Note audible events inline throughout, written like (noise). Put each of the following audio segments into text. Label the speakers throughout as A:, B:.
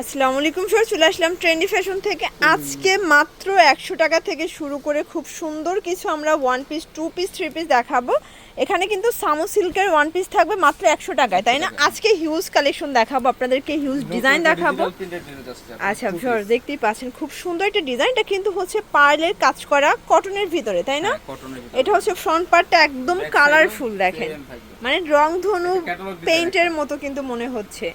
A: আসসালামু আলাইকুম স্যার চলে আসলাম ট্রেন্ডি ফ্যাশন থেকে। আজকে মাত্র একশো টাকা থেকে শুরু করে খুব সুন্দর কিছু আমরা one piece two piece three piece দেখাবো। এখানে কিন্তু সামো সিল্কের ওয়ান পিস থাকবে মাত্র একশো টাকায় তাই না? আজকে হিউজ কালেকশন দেখাবো আপনাদেরকে হিউজ ডিজাইন দেখাবো। আচ্ছা ভিউয়ার দেখতেই পাচ্ছেন খুব সুন্দর একটা ডিজাইনটা কিন্তু হচ্ছে পার্লের কাজ করা কটনের ভিতরে তাই না? এটা হচ্ছে ফ্রন্ট পার্টটা একদম কালারফুল দেখেন। মানে
B: রং ধনু
A: পেইন্টের মতো কিন্তু মনে হচ্ছে।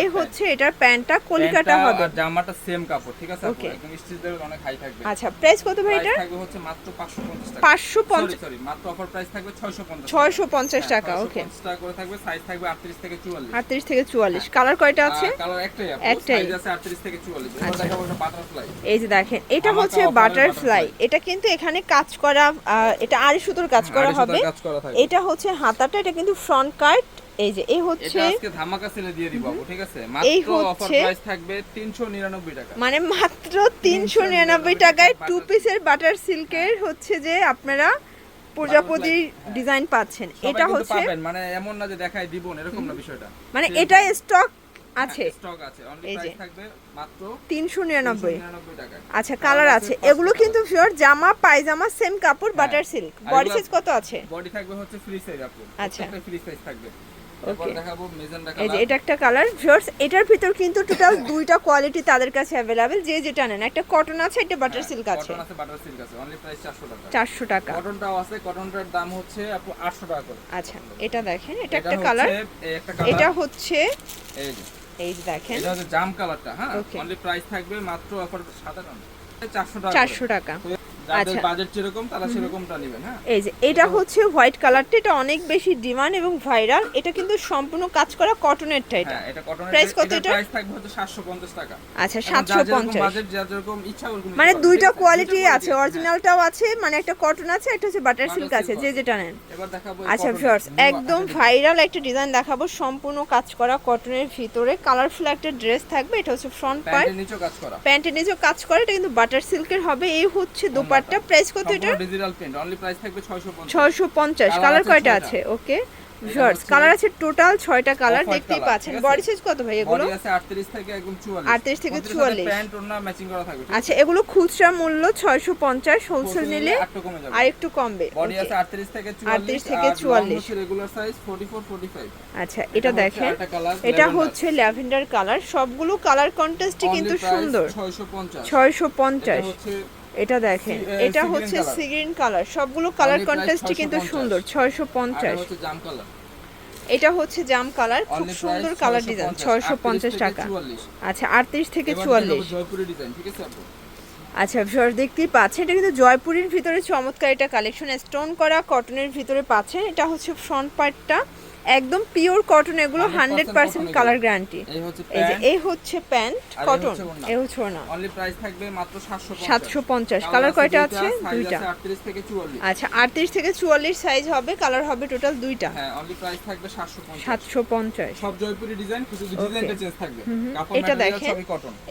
B: এই হচ্ছে
A: এটার প্যান্টটা কলিকাটা হবে।
B: জামাটা সেম কাপড় ঠিক আছে?
A: Okay.
B: একদম স্টিচ অনেক হাই থাকবে।
A: আচ্ছা প্রাইস কত ভাই এটার?
B: থাকবে হচ্ছে মাত্র 550 টাকা।
A: 550
B: সরি মাত্র অফার প্রাইস থাকবে 650
A: 650 টাকা। ওকে
B: 650 করে থাকবে সাইজ থাকবে 38 থেকে 44
A: 38 থেকে 44 কালার কয়টা আছে?
B: একটাই
A: একটাই।
B: সাইজ আছে 38 থেকে 44 এবার
A: আচ্ছা। এই যে দেখেন এটা হচ্ছে বাটারফ্লাই এটা কিন্তু এখানে কাজ করা এটা আড়ি সুতোর কাজ করা হবে।
B: কাজ করা থাকবে।
A: এটা হচ্ছে হাতাটা এটা কিন্তু ফ্রন্ট কাট এই যে এই হচ্ছে
B: আজকে ধামাকা সেলে দিয়ে দিব ঠিক আছে?
A: এই
B: মাত্র অফার
A: হচ্ছে-
B: প্রাইস থাকবে 399 টাকা।
A: মানে মাত্র তিনশো নিরানব্বই টাকায় টু পিসের বাটার সিল্কের হচ্ছে যে আপনারা প্রজাপতির ডিজাইন পাচ্ছেন। এটা হচ্ছে
B: মানে এমন না যে দেখাই দিব এরকম না বিষয়টা।
A: মানে এটা স্টক আছে।
B: স্টক আছে। অনলি প্রাইস থাকবে মাত্র
A: তিনশো নিরানব্বই।
B: 399 টাকা
A: আচ্ছা কালার আছে। এগুলো কিন্তু শিওর জামা পায়জামা সেম কাপড় বাটার সিল্ক বডি সাইজ কত আছে?
B: বডি থাকবে হচ্ছে ফ্রি সাইজ আপু।
A: আচ্ছা।
B: ফ্রি সাইজ থাকবে। এরপর
A: Okay.
B: দেখাবো মেজেন্ডা
A: এই যে এটা একটা কালার ফিওর্স এটার ভিতর কিন্তু টোটাল দুইটা কোয়ালিটি তাদের কাছে অ্যাভেলেবেল যে যেটা নেন একটা কটন আছে একটা বাটার সিল্ক আছে।
B: কটন আছে বাটার সিল্ক আছে। অনলি প্রাইস 400 টাকা।
A: চারশো টাকা।
B: কটনটাও আছে কটনটার দাম হচ্ছে আপু 800 টাকা করে।
A: আচ্ছা এটা দেখেন এটা একটা কালার এটা হচ্ছে
B: এই যে।
A: এই দেখেন।
B: এটা হচ্ছে জাম কালারটা হ্যাঁ? অনলি প্রাইস থাকবে মাত্র অফার 700 400 টাকা
A: চারশো টাকা।
B: যাদের
A: আচ্ছা।
B: বাজেট যেরকম তারা সেরকমটা নেবেন হ্যাঁ?
A: এই যে এটা হচ্ছে হোয়াইট কালারটা এটা অনেক বেশি ডিমান্ড এবং ভাইরাল এটা কিন্তু সম্পূর্ণ কাজ করা কটনেরটা এটা
B: হ্যাঁ এটা কটনের
A: Price কত এটা?
B: প্রাইস থাকবে হচ্ছে 750 টাকা।
A: আচ্ছা
B: বাজেট যেরকম ইচ্ছা ওরকম
A: মানে দুইটা কোয়ালিটি আছে
B: হ্যাঁ।
A: অরিজিনালটাও আছে মানে একটা কটন আছে একটা হচ্ছে বাটার সিল্ক আছে যে যেটা নেন।
B: এবার দেখাবো
A: আচ্ছা ভিউয়ার্স একদম ভাইরাল একটা ডিজাইন দেখাবো সম্পূর্ণ কাজ করা কটনের ভিতরে। কালারফুল একটা ড্রেস থাকবে এটা হচ্ছে ফ্রন্ট পার্ট
B: প্যান্টের নিচেও কাজ করা।
A: প্যান্টের নিচেও কাজ করে এটা কিন্তু বাটার সিল্কের হবে। এই হচ্ছে দোপাট্টা প্রাইস কত এটা
B: ডিজিটাল প্রিন্ট অনলি প্রাইস থাকবে 650
A: ছয়শো পঞ্চাশ।
B: Colour
A: কালার কয়টা আছে? ওকে ভিউয়ার্স কালার আছে টোটাল ছয়টা কালার দেখতেই পাচ্ছেন? বডি সাইজ কত ভাই এগুলো?
B: বডি আছে 38 থেকে একদম 44
A: 38 থেকে 44
B: প্যান্ট ওড়না ম্যাচিং করা থাকবে
A: আচ্ছা এগুলো খুচরা মূল্য ছয়শো পঞ্চাশ হোলসেল
B: আছে?
A: নিলে আর একটু কমবে।
B: বডি আছে 38 থেকে 44
A: 38 থেকে 44
B: রেগুলার সাইজ 44 45
A: আচ্ছা
B: এটা
A: দেখেন। এটা হচ্ছে ল্যাভেন্ডার কালার সবগুলো কালার কন্ট্রাস্টই কিন্তু সুন্দর।
B: 650
A: ছয়শো
B: এটা
A: পঞ্চাশ
B: হচ্ছে
A: এটা দেখেন এটা হচ্ছে। সিগ্রিন কালার সবগুলো কালার কন্ট্রাস্টই কিন্তু সুন্দর ছয়শো পঞ্চাশ। এটা হচ্ছে জাম কালার খুব সুন্দর কালার ডিজাইন
B: 650,
A: ছয়শো পঞ্চাশ টাকা। আচ্ছা আটত্রিশ থেকে চুয়াল্লিশ।
B: দেখাবো জয়পুরি ডিজাইন ঠিক আছে আপু?
A: আচ্ছা ভিউয়ার দেখতেই পাচ্ছেন এটা কিন্তু জয়পুরের ভিতরে চমৎকার এটা কালেকশন স্টোন করা কটনের ভিতরে পাচ্ছেন। এটা হচ্ছে ফ্রন্ট পার্টটা একদম পিওর কটন এগুলো হান্ড্রেড পার্সেন্ট কালার। গ্যারান্টি
B: এই হচ্ছে
A: যে
B: প্যান্ট
A: এই হচ্ছে প্যান্ট কটন এই হচ্ছে না
B: অনলি প্রাইস থাকবে মাত্র 750
A: সাতশো পঞ্চাশ। কালার কয়টা আছে? দুইটা।
B: 38 থেকে 44
A: আচ্ছা আটত্রিশ থেকে চুয়াল্লিশ সাইজ হবে কালার হবে টোটাল দুইটা।
B: হ্যাঁ অনলি প্রাইস থাকবে 750
A: সাতশো পঞ্চাশ।
B: সব জয়পুরি ডিজাইন কিছু ডিজাইনটা চেঞ্জ থাকবে।
A: এটা দেখেন।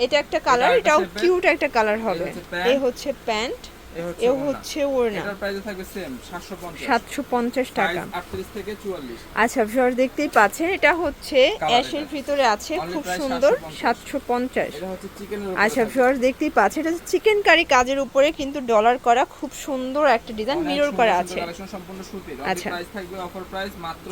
A: এটা একটা কালার এটাও কিউট একটা কালার হবে। এই হচ্ছে প্যান্ট
B: এই হচ্ছে ওড়না। এটার প্রাইস থাকবে সেম 750
A: সাতশো পঞ্চাশ টাকা।
B: 38 থেকে 44
A: আচ্ছা ভিউয়ার দেখতেই পাচ্ছেন এটা হচ্ছে অ্যাশের ভিতরে আছে খুব সুন্দর
B: 750
A: সাতশো পঞ্চাশ। আচ্ছা ভিউয়ার দেখতেই পাচ্ছেন এটা চিকেন কারি কাজের উপরে কিন্তু ডলার করা খুব সুন্দর একটা ডিজাইন মিরর করা আছে। আচ্ছা।
B: অফার প্রাইস মাত্র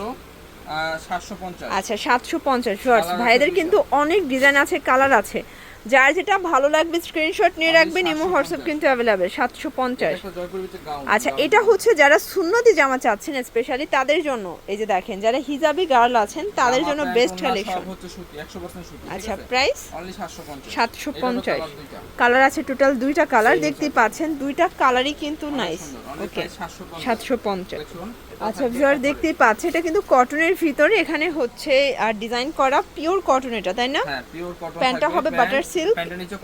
A: আচ্ছা সাতশো পঞ্চাশ ভাইদের কিন্তু অনেক ডিজাইন আছে কালার আছে। যার যেটা ভালো লাগবে স্ক্রিনশট নিয়ে রাখবেন ইমো হোয়াটসঅ্যাপ কিন্তু অ্যাভেলেবেল সাতশো পঞ্চাশ। আচ্ছা এটা হচ্ছে যারা সুন্নতি জামা চাচ্ছেন স্পেশালি তাদের জন্য। এই যে দেখেন যারা হিজাবি গার্ল আছেন তাদের জন্য বেস্ট কালেকশন
B: সব হচ্ছে 100% সুতি
A: আচ্ছা প্রাইস
B: অনলি 750
A: সাতশো পঞ্চাশ। কালার আছে টোটাল দুইটা কালার
B: size।
A: পাচ্ছেন দুইটা কালারই কিন্তু নাইস ওকে
B: 750
A: সাতশো পঞ্চাশ। আচ্ছা ভিউয়ার দেখতেই পাচ্ছে এটা কিন্তু কটনের ভিতরে এখানে হচ্ছে আর ডিজাইন করা পিওর কটন এটা তাই না?
B: হ্যাঁ পিওর কটন
A: প্যান্টটা হবে বাটার সিল্ক
B: প্যান্টের নিচে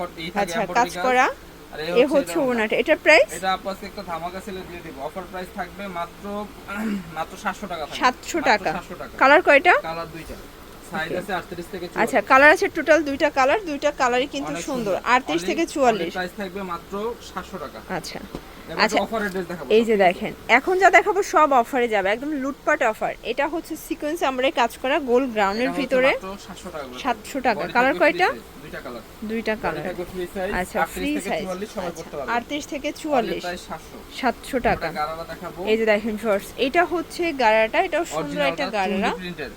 A: আচ্ছা কাজ করা। এ হচ্ছে ওনাটা এটার প্রাইস
B: এটা আপনাকে একটা ধামাকা সেলে দিয়ে দিব। অফার প্রাইস থাকবে মাত্র (clears throat) মাত্র 700 টাকা থাকবে।
A: সাতশো
B: মাত্র
A: টাকা।
B: 700 টাকা।
A: কালার কয়টা?
B: কালার দুইটা। সাইজ আছে 38 থেকে 44
A: আচ্ছা কালার আছে টোটাল দুইটা কালার দুইটা কালারই কিন্তু সুন্দর। আটত্রিশ থেকে চুয়াল্লিশ।
B: প্রাইস থাকবে মাত্র 700 টাকা।
A: আচ্ছা। আচ্ছা। এই যে দেখেন এখন যা দেখাবো সব অফারে যাবে একদম লুটপাট অফার এটা হচ্ছে সিকোয়েন্স আমরা কাজ করা গোল গ্রাউন্ডের ভিতরে
B: সাতশো টাকা করে।
A: 700 টাকা।
B: Body
A: কালার কয়টা?
B: দুইটা কালার
A: কালার আচ্ছা ফ্রি সাইজ
B: 44
A: থেকে
B: Only
A: চুয়াল্লিশ।
B: প্রাইস 700
A: সাতশো টাকা।
B: এটা গারারা দেখাবো।
A: এই যে দেখেন শর্টস এটা হচ্ছে গারাটা এটাও সুন্দর একটা গারারা।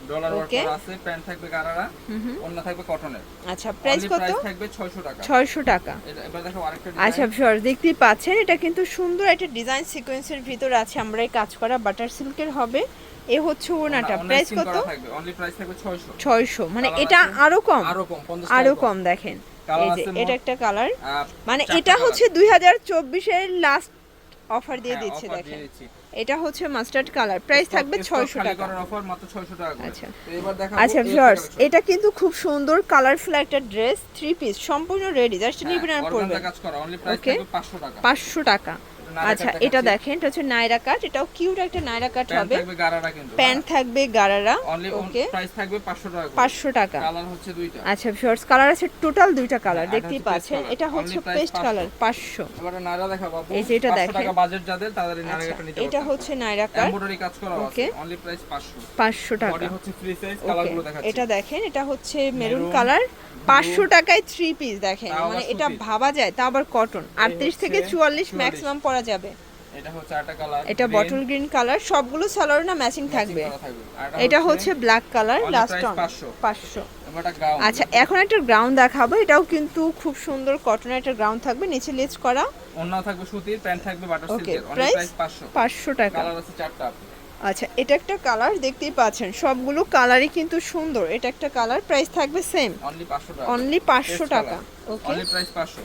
B: ডলার ওয়ার্ক আছে প্যান্ট থাকবে গারারা
A: হুম হুম।
B: থাকবে কটনের
A: আচ্ছা প্রাইস কত?
B: থাকবে 600 টাকা।
A: ছয়শো টাকা।
B: এবার দেখো আরেকটা
A: আচ্ছা দেখতেই পাচ্ছেন এটা কিন্তু সুন্দর একটা ডিজাইন সিকোয়েন্সের ভিতর আছে আমরা এই কাজ করা বাটার সিল্কের হবে। এ হচ্ছে ওনাটা প্রাইস কত?
B: অনলি প্রাইস থাকবে 600
A: ছয়শো। মানে এটা? আরও কম?
B: আরও কম আরও
A: কম। দেখেন। এই যে এটা একটা কালার মানে এটা হচ্ছে দুই হাজার চব্বিশের লাস্ট অফার দিয়ে
B: হ্যাঁ,
A: দিচ্ছে দেখেন। এটা হচ্ছে মাস্টার্ড কালার প্রাইস থাকবে
B: stock
A: ছয়শো
B: খালি
A: টাকা।
B: করার মাত্র 600 টাকা
A: আচ্ছা। আচ্ছা ভিউয়ার্স এটা কিন্তু খুব সুন্দর কালারফুল একটা ড্রেস থ্রি পিস সম্পূর্ণ রেডি জাস্ট
B: হ্যাঁ,
A: নিবেন আর পরবেন।
B: কাজ করা অনলি প্রাইস থাকবে 500 টাকা।
A: পাঁচশো টাকা।
B: নায়রা
A: আচ্ছা এটা দেখেন এটা হচ্ছে নাইরা কাট এটাও কিউট একটা নাইরা কাট হবে। প্যান্ট থাকবে গারারা ওকে
B: প্রাইস থাকবে 500 টাকা করে।
A: পাঁচশো টাকা।
B: কালার হচ্ছে দুইটা।
A: আচ্ছা শর্টস কালার আছে টোটাল দুইটা কালার
B: হ্যাঁ,
A: দেখতেই পাচ্ছেন। এটা হচ্ছে পেস্ট কালার পাঁচশো।
B: এবারে নায়রা দেখাবো।
A: এই যে এটা
B: 500
A: দেখেন।
B: টাকা বাজেট যাদের তাদের নায়রা
A: আচ্ছা
B: কাটটা নিতে
A: এটা হচ্ছে নাইরা কাট।
B: এমব্রয়ডারি কাজ করা আছে. অনলি প্রাইস 500
A: পাঁচশো। টাকা।
B: বডি হচ্ছে ফ্রি সাইজ
A: ওকে
B: কালারগুলো দেখাচ্ছি।
A: এটা দেখেন এটা হচ্ছে মেরুন কালার পাঁচশো টাকায় থ্রি পিস দেখেন। মানে এটা ভাবা যায় তা আবার কটন আটত্রিশ থেকে চুয়াল্লিশ
B: 44
A: ম্যাক্সিমাম পরা যাবে।
B: এটা হচ্ছে আটা কালার
A: এটা বটল গ্রিন কালার সবগুলো সালোয়ার না ম্যাচিং থাকবে। এটা হচ্ছে ব্ল্যাক কালার লাস্ট অন
B: 500
A: পাঁচশো।
B: এবার এটা গাউন
A: আচ্ছা এখন একটা গ্রাউন্ড দেখাবো এটাও কিন্তু খুব সুন্দর কটনের একটা গ্রাউন্ড থাকবে নিচে লেজ করা।
B: অন্য থাকবে সুতির প্যান্ট থাকবে বাটার সিল্কের অনলি
A: প্রাইস
B: প্রাইস 500
A: পাঁচশো। টাকা।
B: কালার আছে চারটা।
A: আচ্ছা এটা একটা কালার দেখতেই পাচ্ছেন সবগুলো কালারই কিন্তু সুন্দর। এটা একটা কালার প্রাইস থাকবে সেম
B: অনলি 500 টাকা।
A: অনলি পাঁচশো টাকা। ওকে
B: অনলি প্রাইস 500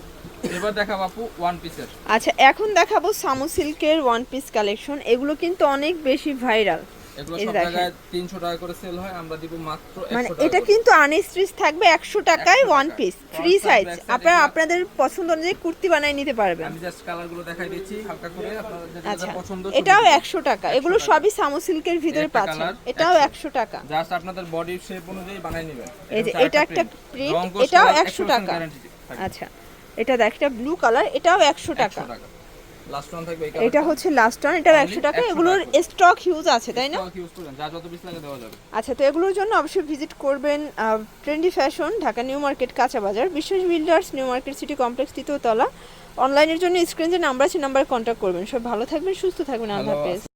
B: এবার দেখা বাপু ওয়ান পিসের
A: আচ্ছা এখন দেখাবো সামু সিল্কের ওয়ান পিস কালেকশন এগুলো কিন্তু অনেক বেশি ভাইরাল
B: এগুলো সব জায়গায় 300 টাকা করে সেল হয় আমরা দিব মাত্র 100
A: মানে এটা কিন্তু আনস্ট্রিচ থাকবে একশো টাকায় ওয়ান পিস ফ্রি সাইজ আপনারা আপনাদের পছন্দ অনুযায়ী কুর্তি বানিয়ে নিতে পারবেন।
B: আমি জাস্ট কালারগুলো দেখাই হালকা করে। আপনাদের যেটা
A: আচ্ছা।
B: পছন্দ
A: এটাও একশো টাকা। এগুলো সবই সামু সিল্কের ভিতরে পাচ্ছেন। এটাও
B: 100
A: একশো টাকা।
B: জাস্ট আপনাদের বডির শেপ অনুযায়ী বানাই নেবেন।
A: এই যে এটা একটা
B: কোর্স
A: এটাও 100
B: 100%
A: টাকা। আচ্ছা। এটা দেখ এটা ব্লু কালার এটাও একশো
B: 100
A: টাকা।
B: লাস্ট ওয়ান থাকবে
A: এটা হচ্ছে লাস্ট ওয়ান এটাও একশো টাকা। এগুলোর স্টক হিউজ আছে তাই না?
B: যা যত পিস লাগে দেওয়া যাবে।
A: আচ্ছা তো এগুলোর জন্য অবশ্যই ভিজিট করবেন trendy fashion Dhaka new market Kacha Bazar. Biswas builders new market city complex তৃতীয় তলা। অনলাইনের জন্য স্ক্রিন যে নাম্বার আছে নাম্বারে কন্ট্যাক্ট করবেন। সব ভালো থাকবেন সুস্থ থাকবেন। আল্লাহ হাফেজ।